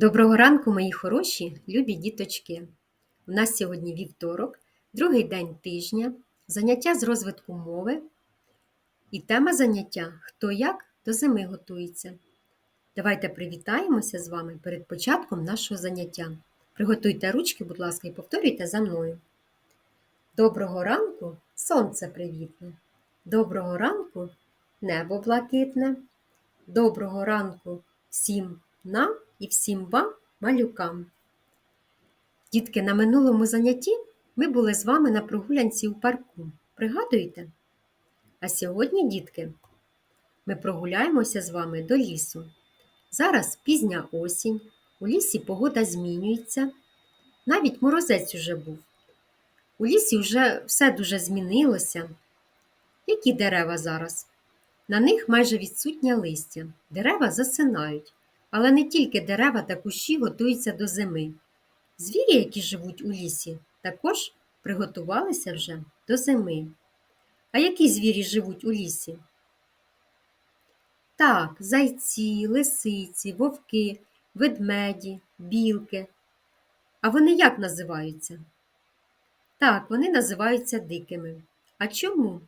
Доброго ранку, мої хороші, любі діточки. У нас сьогодні вівторок, другий день тижня, заняття з розвитку мови. І тема заняття Хто як до зими готується. Давайте привітаємося з вами перед початком нашого заняття. Приготуйте ручки, будь ласка, і повторюйте за мною. Доброго ранку сонце привітне. Доброго ранку небо блакитне. Доброго ранку всім нам і всім вам, малюкам. Дітки, на минулому занятті ми були з вами на прогулянці у парку. Пригадуєте? А сьогодні, дітки, ми прогуляємося з вами до лісу. Зараз пізня осінь, у лісі погода змінюється. Навіть морозець уже був. У лісі вже все дуже змінилося. Які дерева зараз? На них майже відсутнє листя. Дерева засинають. Але не тільки дерева та кущі готуються до зими. Звірі, які живуть у лісі, також приготувалися вже до зими. А які звірі живуть у лісі? Так, зайці, лисиці, вовки, ведмеді, білки. А вони як називаються? Так, вони називаються дикими. А чому?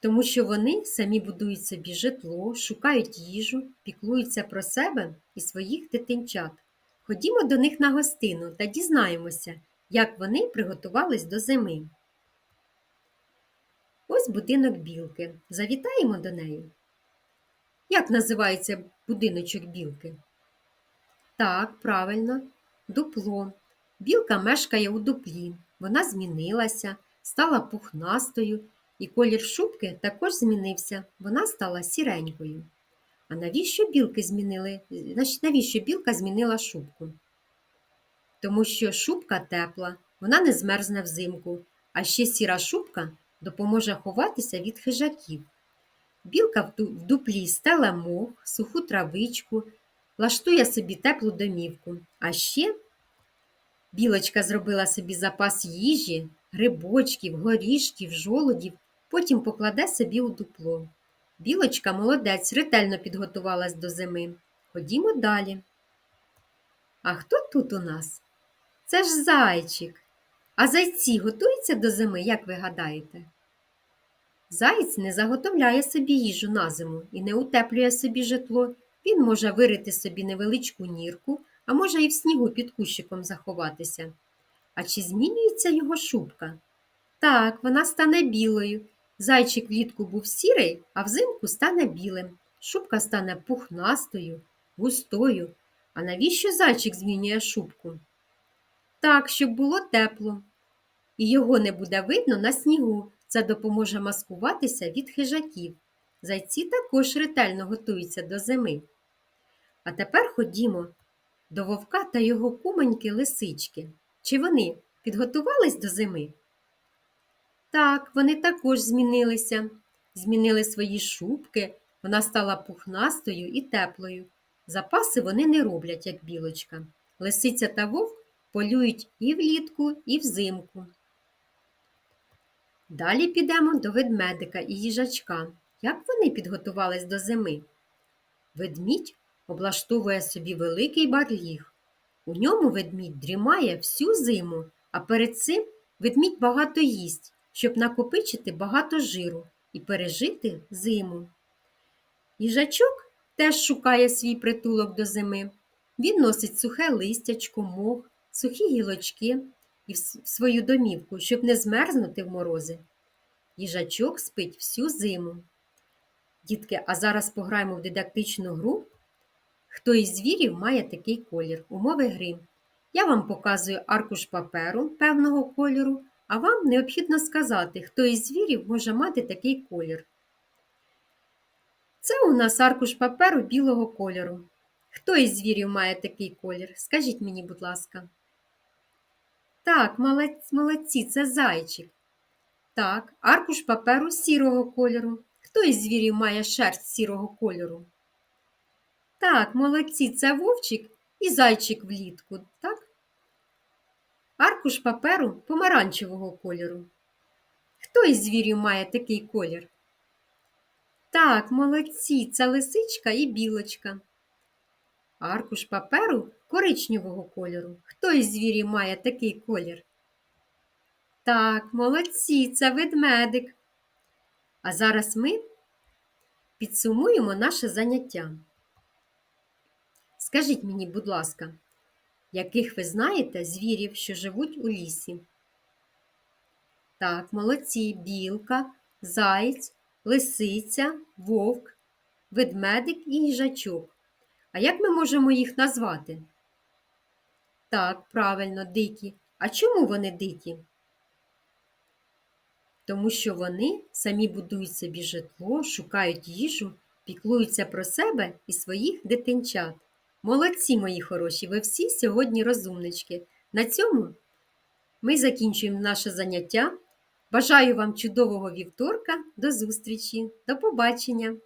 Тому що вони самі будують собі житло, шукають їжу, піклуються про себе і своїх дитинчат. Ходімо до них на гостину та дізнаємося, як вони приготувались до зими. Ось будинок білки. Завітаємо до неї. Як називається будиночок білки? Так, правильно, дупло. Білка мешкає у дуплі. Вона змінилася, стала пухнастою і колір шубки також змінився, вона стала сіренькою. А навіщо білки змінили? Навіщо білка змінила шубку? Тому що шубка тепла, вона не змерзне взимку, а ще сіра шубка допоможе ховатися від хижаків. Білка в дуплі стела мох, суху травичку, влаштує собі теплу домівку. А ще білочка зробила собі запас їжі, грибочків, горішків, жолудів потім покладе собі у дупло. Білочка молодець ретельно підготувалась до зими. Ходімо далі. А хто тут у нас? Це ж зайчик. А зайці готуються до зими, як ви гадаєте? Заєць не заготовляє собі їжу на зиму і не утеплює собі житло. Він може вирити собі невеличку нірку, а може і в снігу під кущиком заховатися. А чи змінюється його шубка? Так, вона стане білою, Зайчик влітку був сірий, а взимку стане білим. Шубка стане пухнастою, густою. А навіщо зайчик змінює шубку? Так, щоб було тепло. І його не буде видно на снігу. Це допоможе маскуватися від хижаків. Зайці також ретельно готуються до зими. А тепер ходімо до вовка та його кумоньки лисички. Чи вони підготувались до зими? Так, вони також змінилися, змінили свої шубки, вона стала пухнастою і теплою. Запаси вони не роблять, як білочка. Лисиця та вовк полюють і влітку, і взимку. Далі підемо до ведмедика і їжачка. Як вони підготувались до зими? Ведмідь облаштовує собі великий барліг. У ньому ведмідь дрімає всю зиму, а перед цим ведмідь багато їсть щоб накопичити багато жиру і пережити зиму. Їжачок теж шукає свій притулок до зими. Він носить сухе листячко, мох, сухі гілочки і в свою домівку, щоб не змерзнути в морози. Їжачок спить всю зиму. Дітки, а зараз пограємо в дидактичну гру. Хто із звірів має такий колір? Умови гри. Я вам показую аркуш паперу певного кольору, а вам необхідно сказати, хто із звірів може мати такий колір. Це у нас аркуш паперу білого кольору. Хто із звірів має такий колір? Скажіть мені, будь ласка. Так, молодці, це зайчик. Так, аркуш паперу сірого кольору. Хто із звірів має шерсть сірого кольору? Так, молодці, це вовчик і зайчик влітку. Так? Аркуш паперу помаранчевого кольору. Хто із звірів має такий колір? Так, молодці, це лисичка і білочка. Аркуш паперу коричневого кольору. Хто із звірів має такий колір? Так, молодці, це ведмедик. А зараз ми підсумуємо наше заняття. Скажіть мені, будь ласка, яких ви знаєте звірів, що живуть у лісі? Так, молодці, білка, заєць, лисиця, вовк, ведмедик і їжачок. А як ми можемо їх назвати? Так, правильно, дикі. А чому вони дикі? Тому що вони самі будують собі житло, шукають їжу, піклуються про себе і своїх дитинчат. Молодці, мої хороші, ви всі сьогодні розумнички. На цьому ми закінчуємо наше заняття. Бажаю вам чудового вівторка. До зустрічі. До побачення!